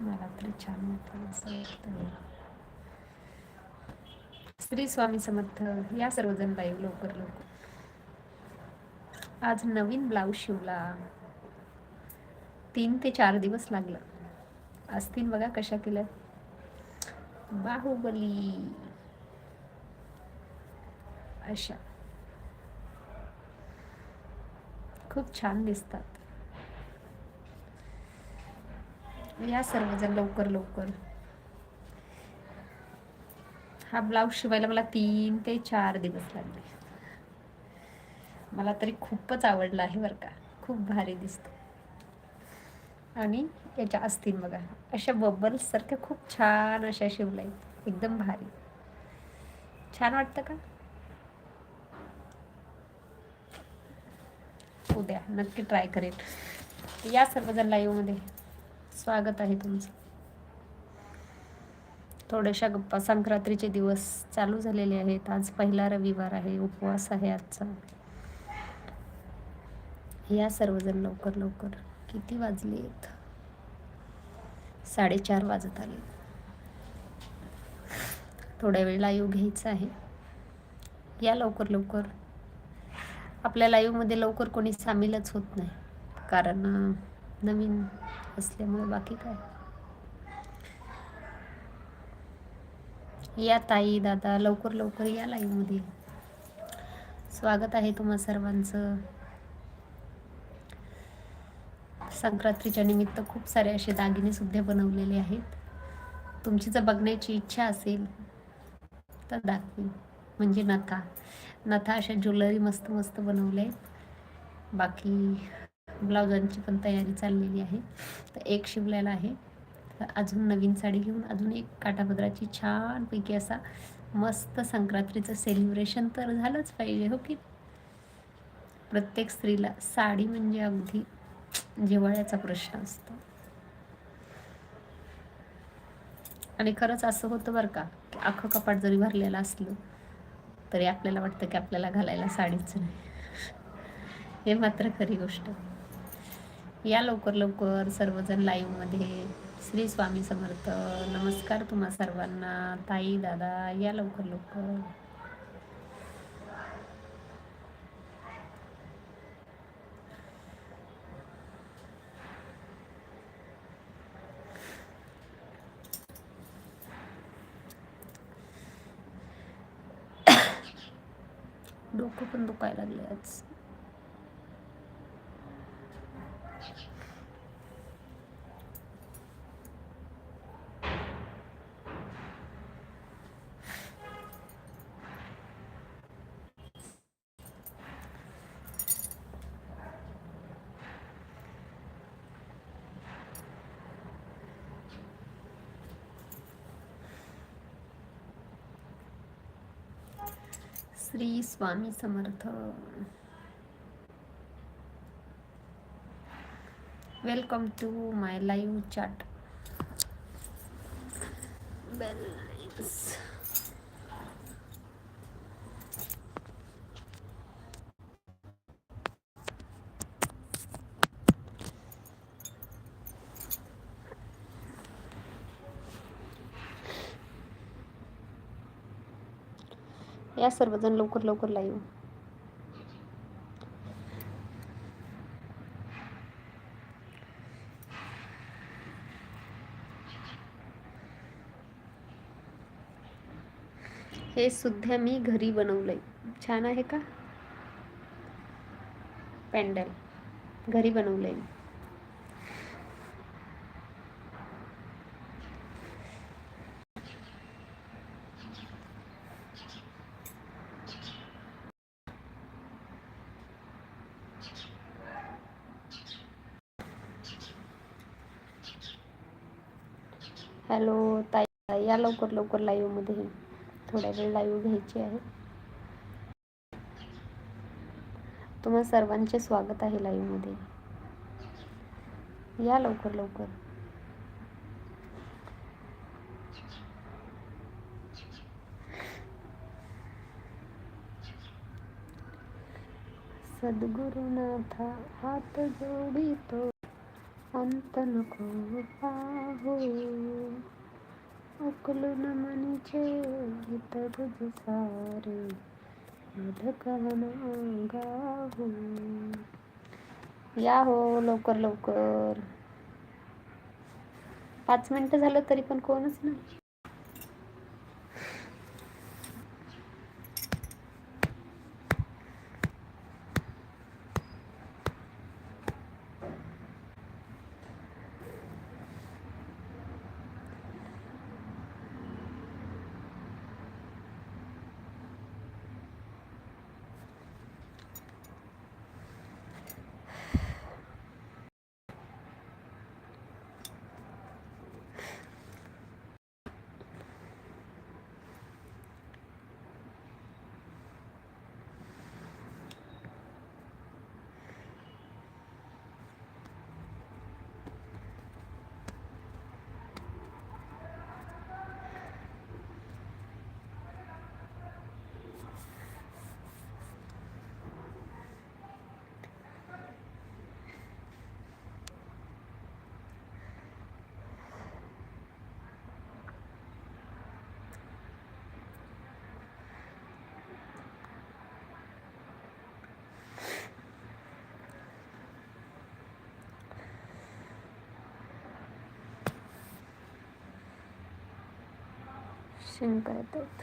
मला तरी छान वाटतं असं वाटतं श्री स्वामी समर्थ या सर्वजण लाईव्ह लवकर लवकर. आज नवीन ब्लाऊज शिवला. तीन ते चार दिवस लागलं. असतील बघा कशा केल्या. बाहुबली. अशा. खूप छान दिसतात. या सर्वजण लवकर लवकर. हा ब्लाऊज शिवायला मला तीन ते चार दिवस लागले. मला तरी खूपच आवडला आहे बरं का. खूप भारी दिसतो. आणि याच्या असतील बघा अशा बबल्स सारख्या खूप छान अशा शिवल्या आहेत. एकदम भारी. छान वाटतं का? उद्या नक्की ट्राय करेन. या सर्वजण लाईव्हमध्ये स्वागत आहे तुमचं. थोड्याशा गप्पा. संक्रांतीचे दिवस चालू झालेले आहेत. आज पहिला रविवार आहे. उपवास आहे आजचा. या सर्वजण लवकर लवकर. किती वाजलेत? साडेचार वाजत आले. थोड्या वेळ लाईव्ह घ्यायचं आहे. या लवकर लवकर. आपल्या लाईव्हमध्ये लवकर कोणी सामीलच होत नाही. कारण नवीन असल्यामुळे बाकी काय? या ताई दादा लवकर लवकर या लाईव्हमध्ये. स्वागत आहे तुम्हा सर्वांचं. संक्रांतीच्या निमित्त खूप सारे असे दागिने सुद्धा बनवलेले आहेत. तुमची जर बघण्याची इच्छा असेल तर दाखवी म्हणजे नथा. नथा अशा ज्वेलरी मस्त मस्त बनवल्या आहेत. बाकी ब्लाउजांची पण तयारी चाललेली आहे. तर एक शिवलेला आहे. तर अजून नवीन साडी घेऊन अजून एक काठापदराची छानपैकी असा मस्त संक्रांतीचं सेलिब्रेशन तर झालंच पाहिजे हो की? प्रत्येक स्त्रीला साडी म्हणजे अगदी जिवाळ्याचा प्रश्न असतो. आणि खरंच असं होतं बरं का की अख्खं कपाट जरी भरलेलं असलं तरी आपल्याला वाटतं की आपल्याला घालायला साडीच नाही. हे मात्र खरी गोष्ट. या लवकर लवकर सर्वजण लाईव्हमध्ये श्री स्वामी समर्थ नमस्कार तुम्हा सर्वांना. ताई दादा या लवकर लवकर. डोकं पण दुखायला लागले आज. Shri Swami Samarth. Welcome to my live chat या सर्वजण लवकर लवकर लाईव्ह हे सुद्धा मी घरी बनवलंय. छान आहे का? पॅन्डल घरी बनवलंय हॅलो ताई या लवकर लवकर लाईव्हमध्ये थोड्या वेळ लाईव्ह घ्यायची आहे. तुम्हा सर्वांचे स्वागत आहे लाईव्हमध्ये या लवकर लवकर. सद्गुरुनाथा हात जोडितो अंत नको पाहू. हो उकलून मनीचे गीत तुझ सारे मध कहना गाहो या हो लवकर लवकर पाच मिनिटं झालं तरी पण कोणच नाही శంకరదత్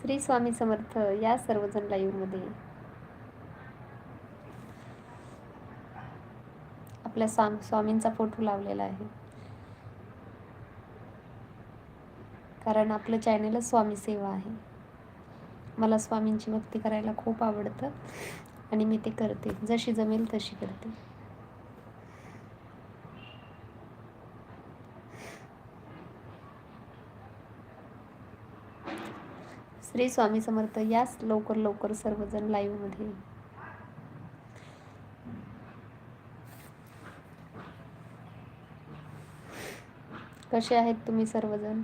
श्री स्वामी समर्थ या सर्वजण लाईव्हमध्ये आपल्या स्वाम स्वामींचा फोटो लावलेला आहे. कारण आपलं चॅनलच स्वामी सेवा आहे. मला स्वामींची भक्ती करायला खूप आवडतं आणि मी ते करते. जशी जमेल तशी करते. श्री स्वामी समर्थ याच लवकर लवकर सर्वजण लाईव्हमध्ये. कसे आहेत तुम्ही सर्वजण?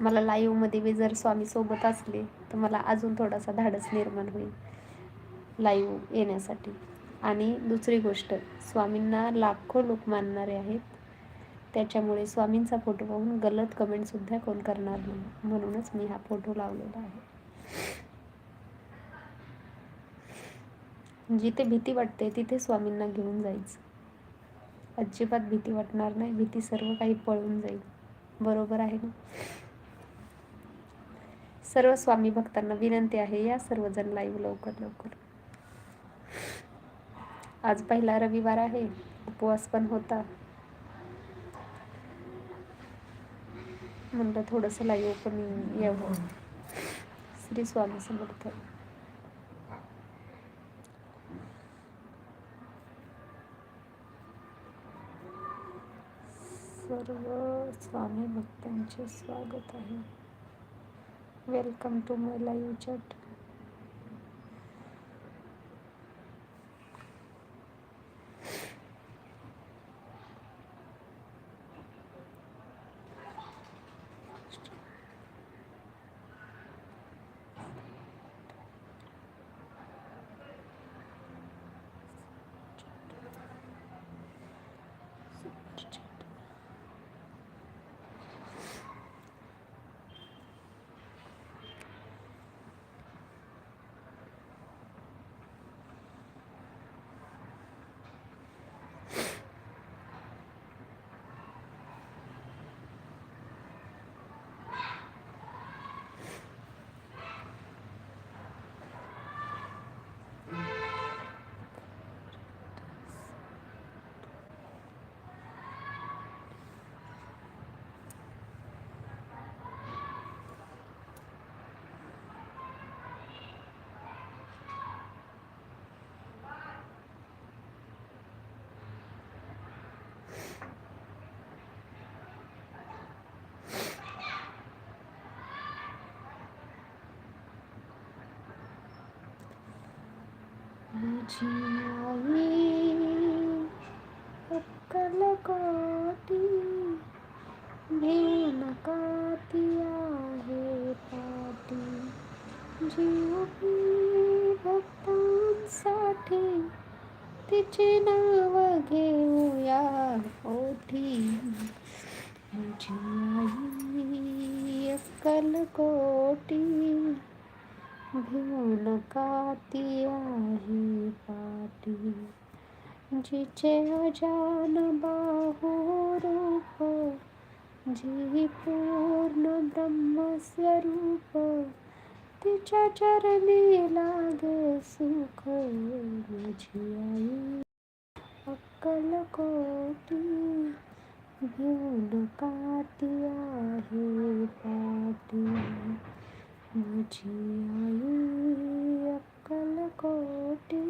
मला लाईव्हमध्ये जर स्वामी सोबत असले तर मला अजून थोडासा धाडस निर्माण होईल. लाईव्ह येण्यासाठी. आणि दुसरी गोष्ट स्वामींना लाखो लोक मानणारे आहेत. त्याच्यामुळे स्वामींचा फोटो पाहून गलत कमेंटसुद्धा कोण करणार नाही. म्हणूनच मी हा फोटो लावलेला आहे. जिथे भीती वाटते तिथे स्वामींना घेऊन जायचं. अजिबात भीती वाटणार नाही. भीती सर्व काही पळून जाईल. बरोबर आहे ना? सर्व स्वामी भक्तांना विनंती आहे या सर्वजण लाईव्ह लवकर लवकर. आज पहिला रविवार आहे. उपवास पण होता. म्हणलं थोडंसं लाईव्ह पण यावं. श्री स्वामी समर्थ. सर्व स्वामी भक्तांचे स्वागत आहे. Welcome to my live chat माझी आई अक्कल कोटी घेऊ नका ती आहे पाटी. जीवी भक्तांसाठी तिचे नाव घेऊया ओठी माझी आई अक्कल कोटी घेऊ नका आहे पाटी जिचे अजान बाहुरूप हो, जी पूर्ण ब्रह्मस्वरूप तिच्या चरणी लागे सुख माझी आई। अक्कल कोटी घेऊन काती आहे पाटी। माझी आई अक्कल कोटी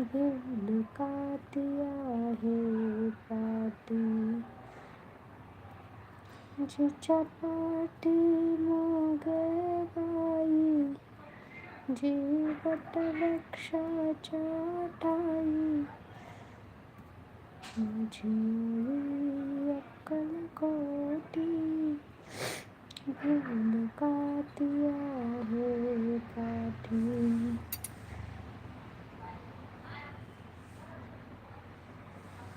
घेऊ नका ती आहे पाटी जिच्या पाठी मग बाई जीवट वृक्षाच्या ठाई माझी आई अक्कल कोटी घेऊ नका ती आहे पाठी